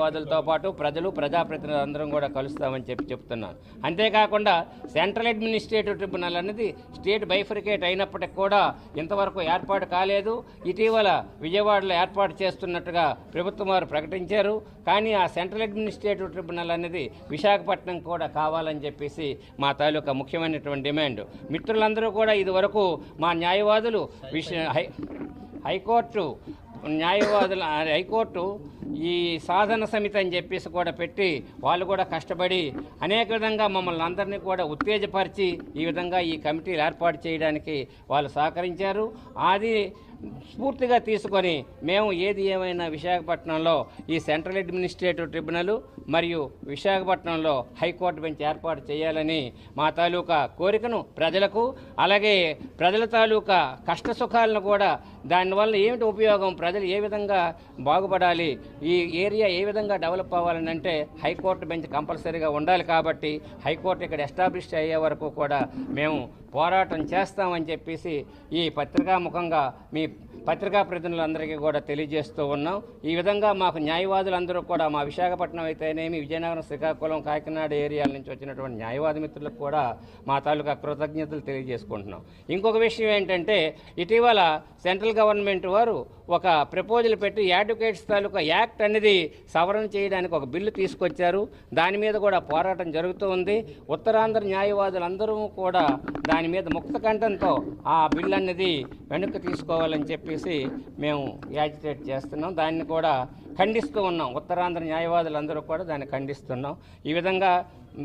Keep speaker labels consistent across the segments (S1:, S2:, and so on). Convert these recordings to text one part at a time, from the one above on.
S1: వాదులతో పాటు ప్రజలు ప్రజాప్రతినిధులు అందరం కూడా కలుస్తామని చెప్పి చెప్తున్నాను అంతేకాకుండా సెంట్రల్ అడ్మినిస్ట్రేటివ్ ట్రిబ్యునల్ అనేది స్టేట్ బైఫరికేట్ అయినప్పటికి కూడా ఇంతవరకు ఏర్పాటు కాలేదు. ఇటీవల విజయవాడలో ఏర్పాటు చేస్తున్నట్టుగా ప్రభుత్వం వారు ప్రకటించారు. కానీ ఆ సెంట్రల్ అడ్మినిస్ట్రేటివ్ ట్రిబ్యునల్ అనేది విశాఖపట్నం కూడా కావాలని చెప్పేసి మా తాలూకా ముఖ్యమైనటువంటి డిమాండ్. మిత్రులందరూ కూడా ఇదివరకు మా న్యాయవాదులు విష హై హైకోర్టు న్యాయవాదుల హైకోర్టు ఈ సాధన సమితి అని చెప్పేసి కూడా పెట్టి వాళ్ళు కూడా కష్టపడి అనేక విధంగా మమ్మల్ని అందరినీ కూడా ఉత్తేజపరిచి ఈ విధంగా ఈ కమిటీలు ఏర్పాటు చేయడానికి వాళ్ళు సహకరించారు. అది స్ఫూర్తిగా తీసుకొని మేము ఏది ఏమైనా విశాఖపట్నంలో ఈ సెంట్రల్ అడ్మినిస్ట్రేటివ్ ట్రిబ్యునల్ మరియు విశాఖపట్నంలో హైకోర్టు బెంచ్ ఏర్పాటు చేయాలని మా తాలూకా కోరికను ప్రజలకు అలాగే ప్రజల తాలూకా కష్ట సుఖాలను కూడా దానివల్ల ఏమిటి ఉపయోగం ప్రజలు ఏ విధంగా బాగుపడాలి ఈ ఏరియా ఏ విధంగా డెవలప్ అవ్వాలని అంటే హైకోర్టు బెంచ్ కంపల్సరీగా ఉండాలి కాబట్టి హైకోర్టు ఇక్కడ ఎస్టాబ్లిష్ అయ్యే వరకు కూడా మేము పోరాటం చేస్తామని చెప్పేసి ఈ పత్రికాముఖంగా మీ పత్రికా ప్రతినిధులందరికీ కూడా తెలియజేస్తూ ఉన్నాం. ఈ విధంగా మాకు న్యాయవాదులందరూ కూడా మా విశాఖపట్నం అయితేనేమి విజయనగరం శ్రీకాకుళం కాకినాడ ఏరియాల నుంచి వచ్చినటువంటి న్యాయవాది మిత్రులకు కూడా మా తాలూకా కృతజ్ఞతలు తెలియజేసుకుంటున్నాం. ఇంకొక విషయం ఏంటంటే ఇటీవల సెంట్రల్ గవర్నమెంట్ వారు ఒక ప్రపోజల్ పెట్టి అడ్వకేట్స్ తాలూకా యాక్ట్ అనేది సవరణ చేయడానికి ఒక బిల్లు తీసుకొచ్చారు. దాని మీద కూడా పోరాటం జరుగుతూ ఉంది. ఉత్తరాంధ్ర న్యాయవాదులందరూ కూడా దాని మీద ముక్త కంఠంతో ఆ బిల్లు అనేది వెనక్కి తీసుకోవాలని చెప్పేసి మేము యాజిటేట్ చేస్తున్నాం. దాన్ని కూడా ఖండిస్తూ ఉన్నాం. ఉత్తరాంధ్ర న్యాయవాదులందరూ కూడా దాన్ని ఖండిస్తున్నాం. ఈ విధంగా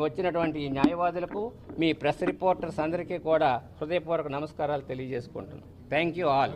S1: వచ్చినటువంటి న్యాయవాదులకు మీ ప్రెస్ రిపోర్టర్స్ అందరికీ కూడా హృదయపూర్వక నమస్కారాలు తెలియజేసుకుంటున్నాను. Thank you all.